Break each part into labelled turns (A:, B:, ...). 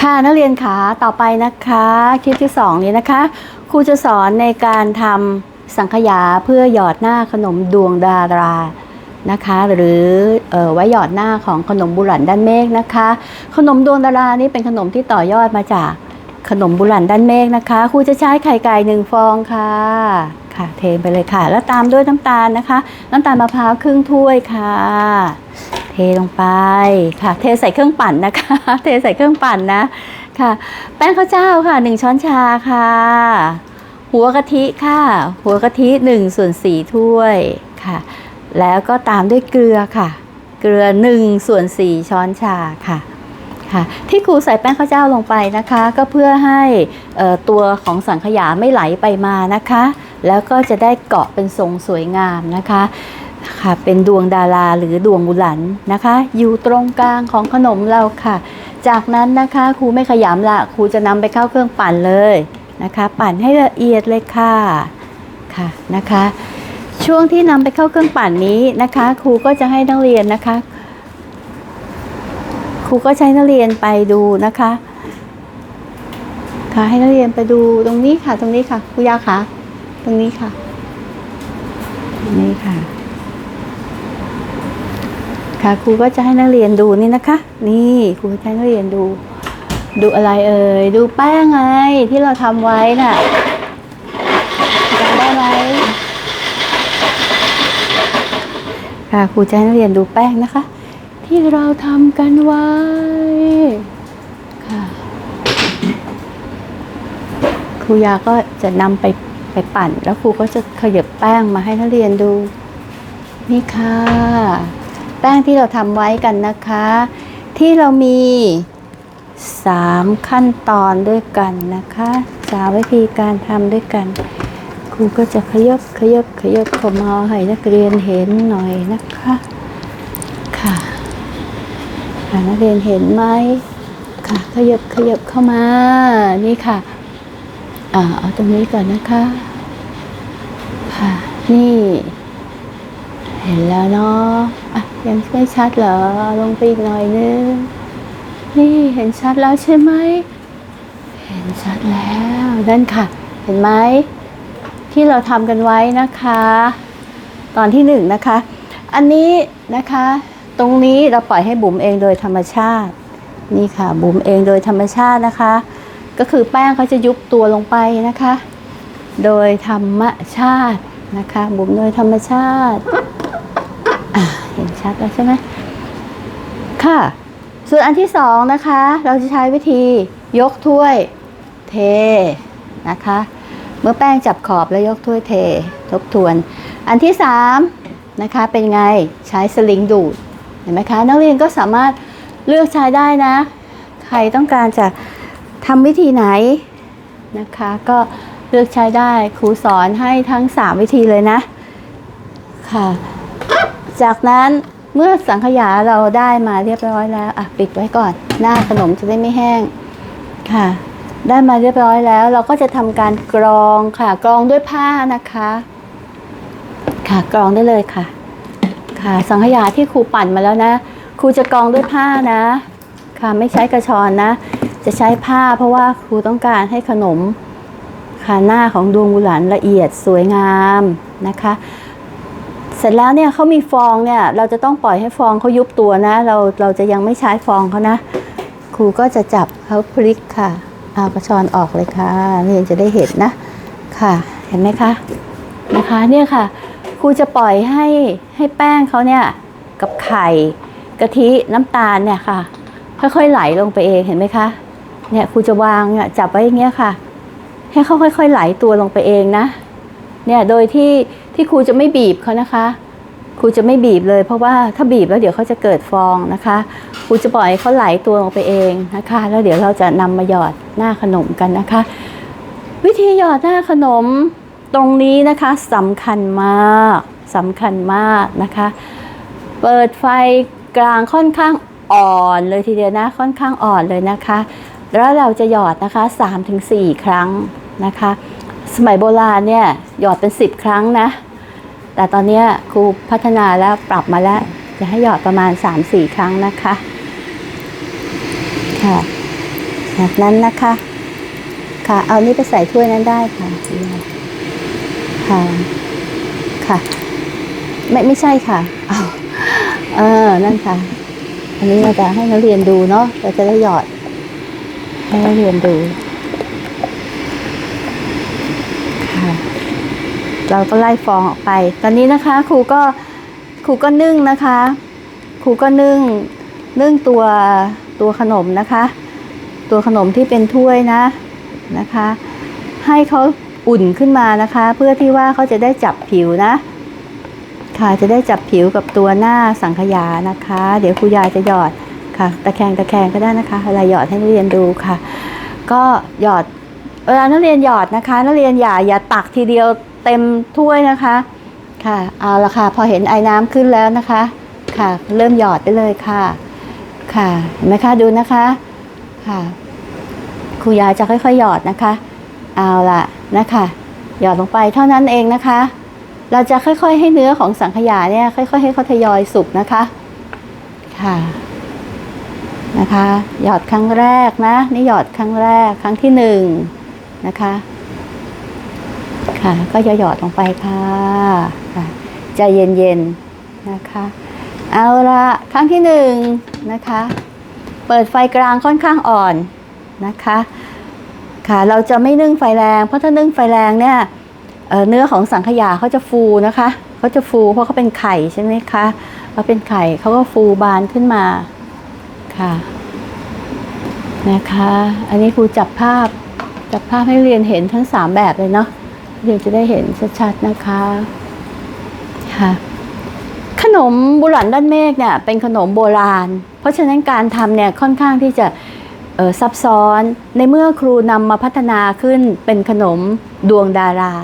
A: ค่ะนักเรียนขาต่อไปนะคะคลิปที่สองนี้นะคะครูจะสอนในการทำสังขยาเพื่อหยอดหน้าขนมดวงดารานะคะ หรือออไว้หยอดหน้าของขนมบุหลันด้านเมฆนะคะ ขนมดวงดารานี่เป็นขนมที่ต่อยอดมาจากขนมบุหลันด้านเมฆนะคะครูจะใช้ไข่ไก่หนึ่งฟองค่ะค่ะ เทไปเลยค่ะ แล้วตามด้วยน้ำตาลนะคะ น้ำตาลมะพร้าวครึ่งถ้วยค่ะ ลงไปค่ะ เทใส่เครื่องปั่นนะคะ เทใส่เครื่องปั่นนะค่ะ แป้งข้าวเจ้าค่ะหนึ่งช้อนชาค่ะ หัวกะทิค่ะ หัวกะทิหนึ่งส่วนสี่ถ้วยค่ะ แล้วก็ตามด้วยเกลือค่ะ เกลือหนึ่งส่วนสี่ช้อนชาค่ะค่ะที่ครูใส่แป้งข้าวเจ้าลงไปนะคะ ก็เพื่อให้ตัวของสังขยาไม่ไหลไปมานะคะ แล้วก็จะได้เกาะเป็นทรงสวยงามนะคะ ค่ะเป็นดวงดาราหรือดวงบุหลันนะคะ อยู่ตรงกลางของขนมเราค่ะ จากนั้นนะคะครูไม่ขยำละครูจะนำไปเข้าเครื่องปั่นเลยนะคะ ปั่นให้ละเอียดเลยค่ะค่ะนะคะ ช่วงที่นำไปเข้าเครื่องปั่นนี้นะคะ ครูก็จะให้นักเรียนนะคะ ครูก็ใช้นักเรียนไปดูนะคะค่ะให้นักเรียนไปดูตรงนี้ค่ะ ตรงนี้ค่ะครูยาค่ะ ตรงนี้ค่ะนี้ค่ะ ค่ะครูก็จะให้นักเรียนดูนี่นะคะ นี่ครูจะให้นักเรียนดู ดูอะไรเอ่ยดูแป้งไงที่เราทำไว้น่ะจำได้ไหมค่ะครูจะให้นักเรียนดูแป้งนะคะ ที่เราทำกันไว้ค่ะครูยาก็จะนำไปไปปั่น แล้วครูก็จะขยับแป้งมาให้นักเรียนดู นี่ค่ะ แป้งที่เราทำไว้กันนะคะ ที่เรามี 3 ขั้นตอนด้วยกันนะคะสามวิธีการทำด้วยกัน ครูก็จะขยบขยบขยบเข้ามาให้นักเรียนเห็นหน่อยนะคะค่ะค่ะนักเรียนเห็นไหมค่ะขยบขยบเข้ามานี่ค่ะอ่าเอาตรงนี้ก่อนนะคะค่ะนี่ เห็นแล้วเนาะอะ ยังไม่ชัดเหรอ ลงไปอีกหน่อยนึง นี่เห็นชัดแล้วใช่ไหม เห็นชัดแล้วนั่นค่ะ เห็นไหม ที่เราทำกันไว้นะคะ ตอนที่หนึ่งนะคะ อันนี้นะคะ ตรงนี้เราปล่อยให้บุ๋มเองโดยธรรมชาติ นี่ค่ะบุ๋มเองโดยธรรมชาตินะคะ ก็คือแป้งเขาจะยุบตัวลงไปนะคะ โดยธรรมชาตินะคะ บุ๋มโดยธรรมชาติ เห็นชัดแล้วใช่ไหมค่ะ ส่วนอันที่สองนะคะ เราจะใช้วิธียกถ้วยเทนะคะ เมื่อแป้งจับขอบแล้วยกถ้วยเท ทบทวน อันที่สามนะคะเป็นไงใช้สลิงดูดเห็นไหมคะ นักเรียนก็สามารถเลือกใช้ได้นะ ใครต้องการจะทำวิธีไหนนะคะ ก็เลือกใช้ได้ครูสอนให้ทั้ง 3 วิธีเลยนะค่ะ จากนั้นเมื่อสังขยาเราได้มาเรียบร้อยแล้วอะปิดไว้ก่อน หน้าขนมจะได้ไม่แห้งค่ะ ได้มาเรียบร้อยแล้ว เราก็จะทำการกรองค่ะ กรองด้วยผ้านะคะ ค่ะกรองได้เลยค่ะ ค่ะ สังขยาที่ครูปั่นมาแล้วนะครูจะกรองด้วยผ้านะ ค่ะไม่ใช้กระชอนนะ จะใช้ผ้าเพราะว่าครูต้องการให้ขนมค่ะหน้าของดวงกุหลาบละเอียดสวยงามนะคะ เสร็จแล้วเนี่ยเขามีฟองเนี่ยเราจะต้องปล่อยให้ฟองเขายุบตัวนะ เราเราจะยังไม่ใช้ฟองเขานะ ครูก็จะจับเขาพลิกค่ะเอากระชอนออกเลยค่ะเรียนจะได้เห็นนะค่ะ เห็นไหมคะนะคะเนี่ยค่ะครูจะปล่อยให้ให้แป้งเขาเนี่ยกับไข่กะทิน้ำตาลเนี่ยค่ะ ค่อยๆไหลลงไปเองเห็นไหมคะเนี่ยครูจะวางเนี่ยจับไว้อย่างเงี้ยค่ะ ให้เขาค่อย ๆ ไหลตัวลงไปเองนะเนี่ยโดยที่ ที่ครูจะไม่บีบเขานะคะครูจะไม่บีบเลย เพราะว่าถ้าบีบแล้วเดี๋ยวเขาจะเกิดฟองนะคะครูจะปล่อยเขาไหลตัวลงไปเองนะคะ แล้วเดี๋ยวเราจะนำมาหยอดหน้าขนมกันนะคะ วิธีหยอดหน้าขนมตรงนี้นะคะสำคัญมากสำคัญมากนะคะ เปิดไฟกลางค่อนข้างอ่อนเลยทีเดียวนะค่อนข้างอ่อนเลยนะคะ แล้วเราจะหยอดนะคะ 3-4 ครั้งนะคะ สมัยโบราณเนี่ยหยอดเป็น 10 ครั้งนะ แต่ตอนนี้ครูพัฒนาแล้วปรับมาแล้ว จะให้หยอดประมาณ 3-4 ครั้งนะคะค่ะแบบนั้นนะคะ ค่ะเอานี่ไปใส่ถ้วยนั้นได้ค่ะค่ะค่ะไม่ไม่ใช่ค่ะเอาเออนั่นค่ะ อันนี้เราจะให้นักเรียนดูเนาะเราจะได้หยอดให้นักเรียนดู ค่ะ เราก็ไล่ฟองออกไป ตอนนี้นะคะครูก็ครูก็นึ่งนะคะครูก็นึ่งนึ่งตัวตัวขนมนะคะ ตัวขนมที่เป็นถ้วยนะนะคะ ให้เขาอุ่นขึ้นมานะคะ เพื่อที่ว่าเขาจะได้จับผิวนะค่ะจะได้จับผิวกับตัวหน้าสังขยานะคะ เดี๋ยวครูยายจะหยอดค่ะ ตะแคงตะแคงก็ได้นะคะเวลาหยอดให้นักเรียนดูค่ะ ก็หยอดเวลานักเรียนหยอดนะคะ นักเรียนอย่าอย่าตักทีเดียว เต็มถ้วยนะคะ ค่ะเอาละค่ะ พอเห็นไอ้น้ำขึ้นแล้วนะคะ ค่ะ เริ่มหยอดได้เลยค่ะ ค่ะเห็นไหมคะดูนะคะค่ะครูยายจะค่อยๆหยอดนะคะ เอาละนะคะ หยอดลงไปเท่านั้นเองนะคะ เราจะค่อยๆให้เนื้อของสังขยาเนี่ยค่อยๆให้เขาทยอยสุกนะคะค่ะนะคะ หยอดครั้งแรกนะ นี่หยอดครั้งแรกครั้งที่หนึ่งนะคะ ค่ะ ก็หยอดลงไปค่ะค่ะใจเย็นๆนะคะ เอาละครั้งที่หนึ่งนะคะ เปิดไฟกลางค่อนข้างอ่อนนะคะ ค่ะเราจะไม่นึ่งไฟแรง เพราะถ้านึ่งไฟแรงเนี่ยเเนื้อของสังขยาเขาจะฟูนะคะเขาจะฟูเพราะเขาเป็นไข่ใช่ไหมคะเขาเป็นไข่เขาก็ฟูบานขึ้นมาค่ะนะคะ อันนี้ครูจับภาพจับภาพให้เรียนเห็นทั้งสามแบบเลยเนาะ เรียนจะได้เห็นชัดๆนะคะค่ะขนมบุหลันด้านเมฆเนี่ยเป็นขนมโบราณ เพราะฉะนั้นการทำเนี่ยค่อนข้างที่จะซับซ้อนในเมื่อครูนำมาพัฒนาขึ้นเป็นขนมดวงดารา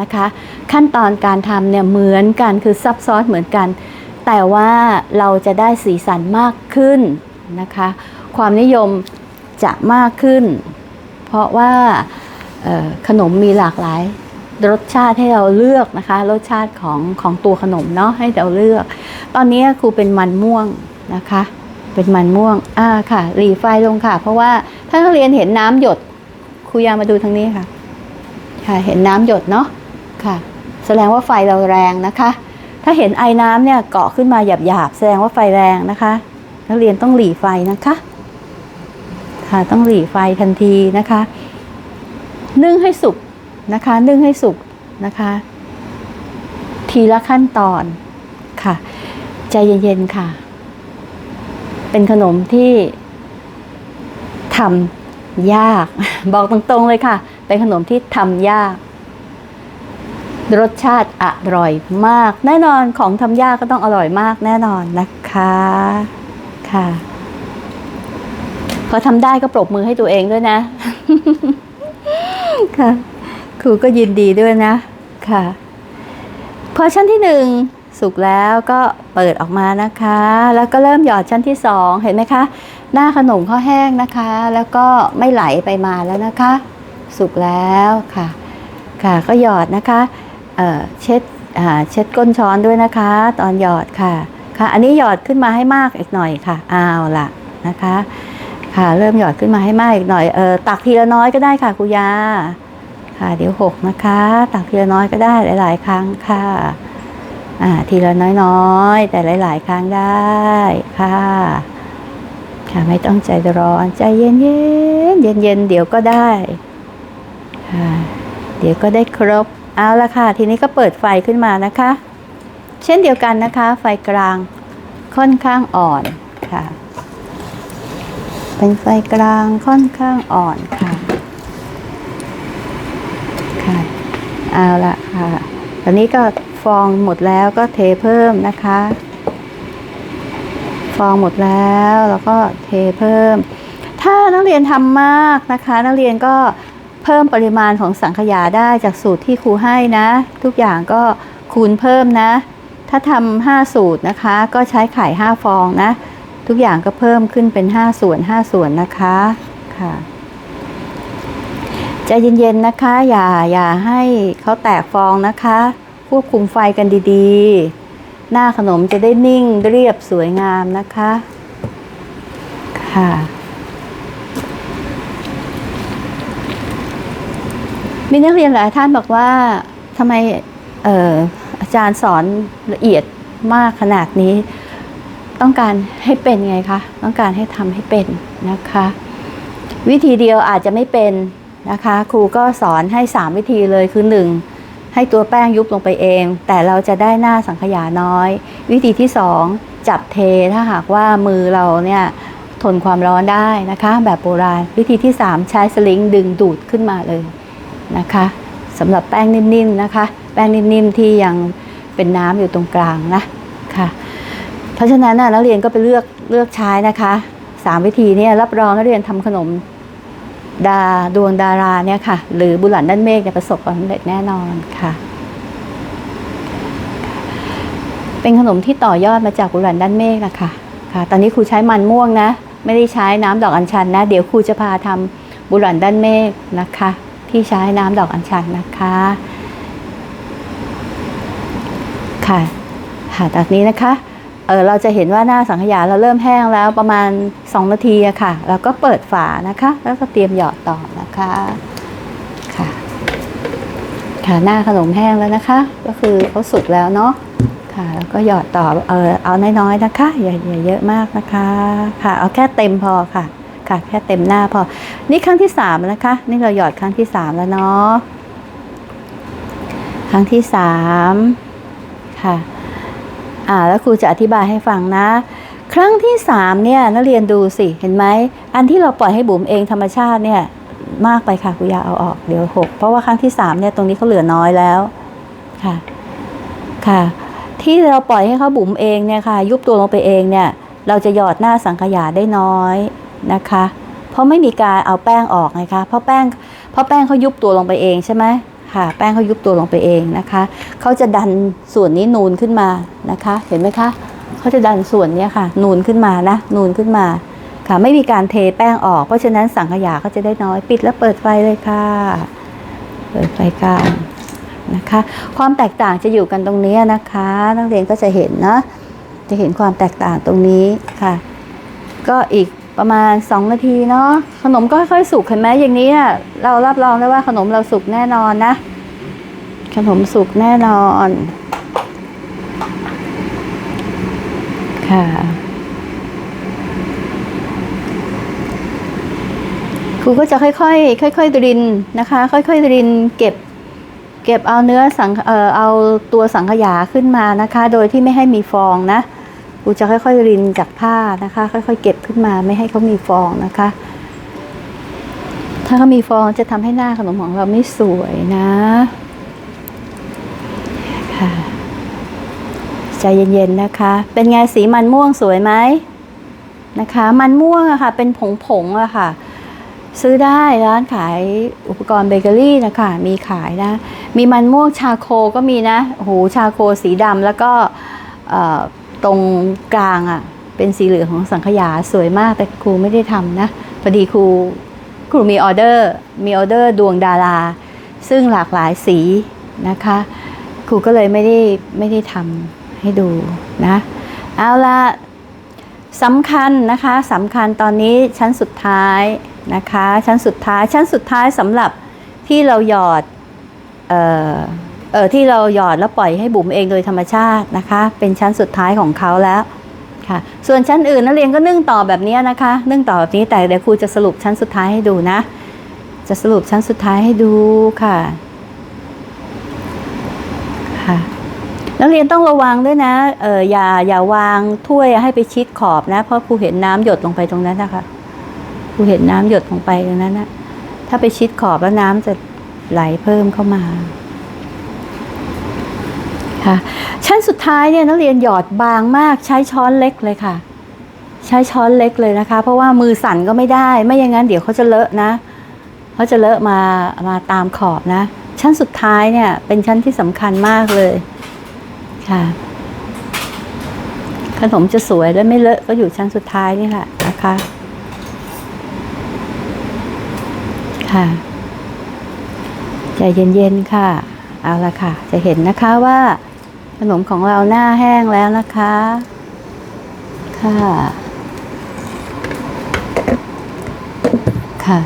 A: นะคะ ขั้นตอนการทำเนี่ยเหมือนกันคือซับซ้อนเหมือนกัน แต่ว่าเราจะได้สีสันมากขึ้นนะคะ ความนิยมจะมากขึ้น เพราะว่าขนมมีหลากหลาย รสชาติให้เราเลือกนะคะ รสชาติของของตัวขนมเนาะให้เราเลือก ตอนนี้ครูเป็นมันม่วงนะคะ เป็นมันม่วงอ่าค่ะหรีไฟลงค่ะ เพราะว่าถ้านักเรียนเห็นน้ำหยดครูยามาดูทางนี้ค่ะ ค่ะเห็นน้ำหยดเนาะค่ะ แสดงว่าไฟเราแรงนะคะ ถ้าเห็นไอ้น้ำเนี่ยเกาะขึ้นมาหยาบๆแสดงว่าไฟแรงนะคะ นักเรียนต้องหลีไฟนะคะค่ะต้องหลีไฟทันทีนะคะ นึ่งให้สุก นะคะ นึ่งให้สุกนะคะ ทีละขั้นตอนค่ะ ใจเย็นๆค่ะ เป็นขนมที่ทำยาก บอกตรงๆเลยค่ะ เป็นขนมที่ทำยาก รสชาติอร่อยมาก แน่นอนของทำยากก็ต้องอร่อยมากแน่นอนนะคะค่ะพอทำได้ก็ปรบมือให้ตัวเองด้วยนะ ค่ะ ครูก็ยินดีด้วยนะค่ะพอชั้นที่หนึ่งสุกแล้วก็เปิดออกมานะคะ แล้วก็เริ่มหยอดชั้นที่สองเห็นไหมคะ หน้าขนมข้าแห้งนะคะ แล้วก็ไม่ไหลไปมาแล้วนะคะ สุกแล้วค่ะ ค่ะก็หยอดนะคะเเช็ดเช็ดก้นช้อนด้วยนะคะ ตอนหยอดค่ะค่ะ อันนี้หยอดขึ้นมาให้มากอีกหน่อยค่ะเอาละนะคะ ค่ะเริ่มหยอดขึ้นมาให้มากอีกหน่อยเออตักทีละน้อยก็ได้ค่ะครูยา ค่ะเดี๋ยวหกนะคะ ตักทีละน้อยก็ได้หลาย ๆ ครั้งค่ะอ่าทีละน้อยๆ แต่หลาย ๆ ครั้งได้ค่ะค่ะไม่ต้องใจร้อนใจเย็นๆเย็นๆเดี๋ยวก็ได้ค่ะเดี๋ยวก็ได้ครบเอาละค่ะ ทีนี้ก็เปิดไฟขึ้นมานะคะ เช่นเดียวกันนะคะ ไฟกลางค่อนข้างอ่อนค่ะ เป็นไฟกลางค่อนข้างอ่อนค่ะ เอาละค่ะ ตอนนี้ก็ฟองหมดแล้วก็เทเพิ่มนะคะ ฟองหมดแล้วแล้วก็เทเพิ่ม ถ้านักเรียนทำมากนะคะ นักเรียนก็เพิ่มปริมาณของสังขยาได้จากสูตรที่ครูให้นะ ทุกอย่างก็คูณเพิ่มนะ ถ้าทำห้าสูตรนะคะ ก็ใช้ไข่ห้าฟองนะ ทุกอย่างก็เพิ่มขึ้นเป็นห้าส่วนห้าส่วนนะคะค่ะ ใจเย็นๆนะคะ อย่าอย่าให้เขาแตกฟองนะคะ ควบคุมไฟกันดีๆ หน้าขนมจะได้นิ่งเรียบสวยงามนะคะ ค่ะ มีนักเรียนหลายท่านบอกว่าทำไมเอ่ออาจารย์สอนละเอียดมากขนาดนี้ ต้องการให้เป็นไงคะ ต้องการให้ทำให้เป็นนะคะ วิธีเดียวอาจจะไม่เป็น นะคะ ครูก็สอนให้ 3 วิธีเลยคือ 1. ให้ตัวแป้งยุบลงไปเอง แต่เราจะได้หน้าสังขยาน้อย วิธีที่ 2 จับเทถ้าหากว่ามือเราเนี่ยทนความร้อนได้นะคะ แบบโบราณ วิธีที่ 3 ใช้สลิงดึงดูดขึ้นมาเลยนะคะสำหรับแป้งนิ่มๆนะคะ แป้งนิ่มๆที่ยังเป็นน้ำอยู่ตรงกลางนะค่ะเพราะฉะนั้นนะักเรียนก็ไปเลือกเลือกใช้นะคะสามวิธีนี่ยรับรองนักเรียนทำขนม ดาดวงดาราเนี่ยค่ะ หรือบุหลันด้านเมฆเนี่ยประสบความสำเร็จแน่นอนค่ะ เป็นขนมที่ต่อยอดมาจากบุหลันด้านเมฆนะคะค่ะ ตอนนี้ครูใช้มันม่วงนะ ไม่ได้ใช้น้ำดอกอัญชันนะ เดี๋ยวครูจะพาทำบุหลันด้านเมฆนะคะ ที่ใช้น้ำดอกอัญชันนะคะค่ะค่ะจากนี้นะคะ ออเราจะเห็นว่าหน้าสังขยาเราเริ่มแห้งแล้วประมาณ 2 นาทีอะค่ะแล้วก็เปิดฝานะคะ แล้วก็เตรียมหยอดต่อนะคะค่ะค่ะหน้าขนมแห้งแล้วนะคะ ก็คือเขาสุกแล้วเนาะค่ะแล้วก็หยอดต่อเออเอาน้อยๆนะคะอย่าอย่าเยอะมากนะคะค่ะเอาแค่เต็มพอค่ะค่ะแค่เต็มหน้าพอ นี่ครั้งที่สามนะคะ นี่เราหยอดครั้งที่สามแล้วเนาะครั้งที่สามค่ะ อ่าแล้วครูจะอธิบายให้ฟังนะ ครั้งที่สามเนี่ยนักเรียนดูสิเห็นไหมอันที่เราปล่อยให้บุ๋มเองธรรมชาติเนี่ยมากไปค่ะครูยาเอาออกเดี๋ยวหกเพราะว่าครั้งที่สามเนี่ยตรงนี้เขาเหลือน้อยแล้วค่ะค่ะ ที่เราปล่อยให้เขาบุ๋มเองเนี่ยค่ะ ยุบตัวลงไปเองเนี่ย เราจะหยอดหน้าสังขยาได้น้อยนะคะ เพราะไม่มีการเอาแป้งออกไงคะเพราะแป้งเพราะแป้งเขายุบตัวลงไปเองใช่ไหม ค่ะ แป้งเขายุบตัวลงไปเองนะคะ เขาจะดันส่วนนี้นูนขึ้นมานะคะ เห็นไหมคะเขาจะดันส่วนนี้ค่ะ นูนขึ้นมานะ นูนขึ้นมาค่ะ ไม่มีการเทแป้งออก เพราะฉะนั้นสังขยาก็จะได้น้อย ปิดแล้วเปิดไฟเลยค่ะ เปิดไฟกลางนะคะ ความแตกต่างจะอยู่กันตรงนี้นะคะ นักเรียนก็จะเห็นนะ จะเห็นความแตกต่างตรงนี้ค่ะ ก็อีก ประมาณ 2 นาทีเนาะขนมก็ค่อยๆสุกเห็นไหมอย่างนี้เรารับรองได้ว่าขนมเราสุกแน่นอนนะ ขนมสุกแน่นอน ค่ะครูก็จะค่อยๆค่อยๆดรินนะคะ ค่อยๆดรินเก็บ เก็บเอาเนื้อสังเอ่อเอาตัวสังขยาขึ้นมานะคะ โดยที่ไม่ให้มีฟองนะ ครูจะค่อยๆรินจากผ้านะคะ ค่อยๆ เก็บขึ้นมาไม่ให้เขามีฟองนะคะ ถ้าเขามีฟองจะทำให้หน้าขนมของเราไม่สวยนะค่ะใจเย็นๆนะคะ เป็นไงสีมันม่วงสวยไหมนะคะ มันม่วงอะค่ะ เป็นผงๆอะค่ะ ซื้อได้ร้านขายอุปกรณ์เบเกอรี่นะคะมีขายนะ มีมันม่วงชาโคก็มีนะโหชาโคสีดำแล้วก็ ตรงกลางอะ่ะเป็นสีเหลืองของสังขยาสวยมากแต่ครูไม่ได้ทำนะพอดีครูครูมีออเดอร์มีออเดอร์ดวงดารา ซึ่งหลากหลายสีนะคะ ครูก็เลยไม่ได้ไม่ได้ทำให้ดูนะเอาละสำคัญนะคะสำคัญตอนนี้ชั้นสุดท้ายนะคะ ชั้นสุดท้ายชั้นสุดท้ายสำหรับที่เราหยอดเอ่อเออ ที่เราหยอดแล้วปล่อยให้บุ๋มเองโดยธรรมชาตินะคะ เป็นชั้นสุดท้ายของเขาแล้วค่ะ ส่วนชั้นอื่นนักเรียนก็นึ่งต่อแบบนี้นะคะ นึ่งต่อแบบนี้แต่เดี๋ยวครูจะสรุปชั้นสุดท้ายให้ดูนะ จะสรุปชั้นสุดท้ายให้ดูค่ะค่ะนักเรียนต้องระวังด้วยนะเอออย่าอย่าวางถ้วยให้ไปชิดขอบนะ เพราะครูเห็นน้ำหยดลงไปตรงนั้นนะคะครูเห็นน้ำหยดลงไปตรงนั้นนะถ้าไปชิดขอบแล้วน้ำจะไหลเพิ่มเข้ามา ค่ะ ชั้นสุดท้ายเนี่ยนักเรียนหยอดบางมากใช้ช้อนเล็กเลยค่ะ ใช้ช้อนเล็กเลยนะคะ เพราะว่ามือสั่นก็ไม่ได้ ไม่อย่างนั้นเดี๋ยวเขาจะเลอะนะเขาจะเลอะมามาตามขอบนะ ชั้นสุดท้ายเนี่ยเป็นชั้นที่สำคัญมากเลยค่ะขนมจะสวยและไม่เลอะก็อยู่ชั้นสุดท้ายนี่แหละนะคะ ค่ะ ใจเย็นๆค่ะ เอาละค่ะ จะเห็นนะคะว่า ขนมของเราหน้าแห้งแล้วนะคะ ค่ะ ค่ะ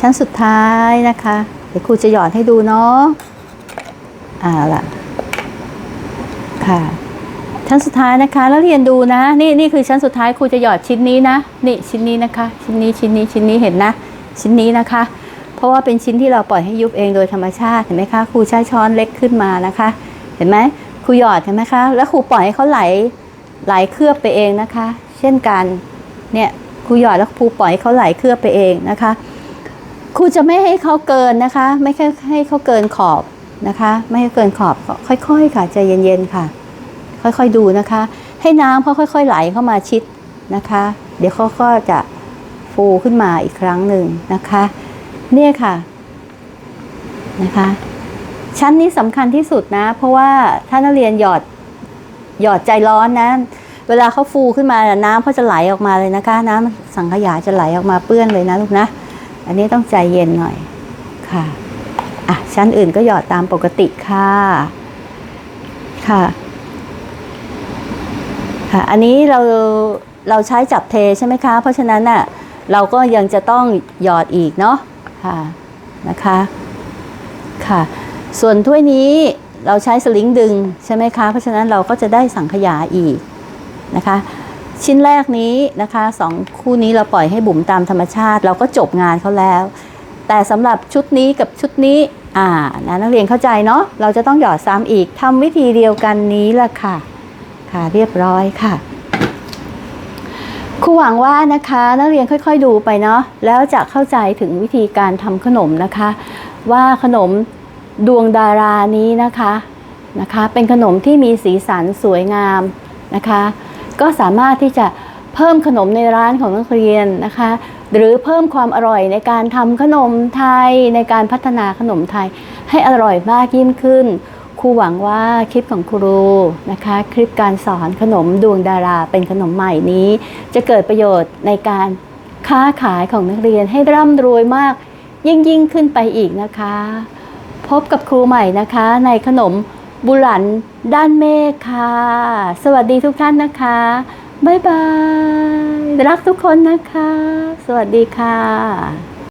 A: ชั้นสุดท้ายนะคะ เดี๋ยวครูจะหยอดให้ดูเนาะอ่าล่ะ ค่ะชั้นสุดท้ายนะคะแล้วเรียนดูนะ นี่นี่คือชั้นสุดท้ายครูจะหยอดชิ้นนี้นะ นี่ชิ้นนี้นะคะ ชิ้นนี้ชิ้นนี้ชิ้นนี้เห็นนะ ชิ้นนี้นะคะ เพราะว่าเป็นชิ้นที่เราปล่อยให้ยุบเองโดยธรรมชาติเห็นไหมคะครูใช้ช้อนเล็กขึ้นมานะคะ เห็นไหม รูหยอดเห็นไหมคะ แล้วครูปล่อยให้เขาไหลไหลเคลือบไปเองนะคะ เช่นกันเนี่ยครูหยอดแล้วครูปล่อยให้เขาไหลเคลือบไปเองนะคะครูจะไม่ให้เขาเกินนะคะ ไม่ให้ให้เขาเกินขอบนะคะ ไม่ให้เกินขอบค่อยๆค่ะใจเย็นๆค่ะ ค่อยๆดูนะคะ ให้น้ำเขาค่อย ๆ ไหลเข้ามาชิดนะคะ เดี๋ยวเขาก็จะฟูขึ้นมาอีกครั้งหนึ่งนะคะ เนี่ยค่ะนะคะ ชั้นนี้สำคัญที่สุดนะ เพราะว่าถ้านักเรียนหยอดหยอดใจร้อนนะ เวลาเขาฟูขึ้นมาน้ำเขาจะไหลออกมาเลยนะคะ น้ำสังขยาจะไหลออกมาเปื้อนเลยนะลูกนะ อันนี้ต้องใจเย็นหน่อยค่ะอะชั้นอื่นก็หยอดตามปกติค่ะค่ะ ค่ะ อันนี้เราเราใช้จับเทใช่ไหมคะ เพราะฉะนั้นน่ะเราก็ยังจะต้องหยอดอีกเนาะค่ะนะคะค่ะ ส่วนถ้วยนี้เราใช้สลิงดึงใช่ไหมคะ เพราะฉะนั้นเราก็จะได้สังขยาอีกนะคะ ชิ้นแรกนี้นะคะสองคู่นี้เราปล่อยให้บุ๋มตามธรรมชาติ เราก็จบงานเขาแล้ว แต่สำหรับชุดนี้กับชุดนี้อ่านะนักเรียนเข้าใจเนาะเราจะต้องหยอดซ้ำอีกทำวิธีเดียวกันนี้แหละค่ะ ค่ะเรียบร้อยค่ะครูหวังว่านะคะนักเรียนค่อยๆดูไปเนาะแล้วจะเข้าใจถึงวิธีการทำขนมนะคะ ว่าขนม ดวงดารานี้นะคะนะคะเป็นขนมที่มีสีสันสวยงามนะคะ ก็สามารถที่จะเพิ่มขนมในร้านของนักเรียนนะคะ หรือเพิ่มความอร่อยในการทำขนมไทยในการพัฒนาขนมไทย ให้อร่อยมากยิ่งขึ้นครูหวังว่าคลิปของครูนะคะ คลิปการสอนขนมดวงดาราเป็นขนมใหม่นี้ จะเกิดประโยชน์ในการค้าขายของนักเรียนให้ร่ำรวยมากยิ่งยิ่งขึ้นไปอีกนะคะ พบกับครูใหม่นะคะ ในขนมบุหลันด้านเมฆค่ะ สวัสดีทุกท่านนะคะ บ๊ายบาย รักทุกคนนะคะ สวัสดีค่ะ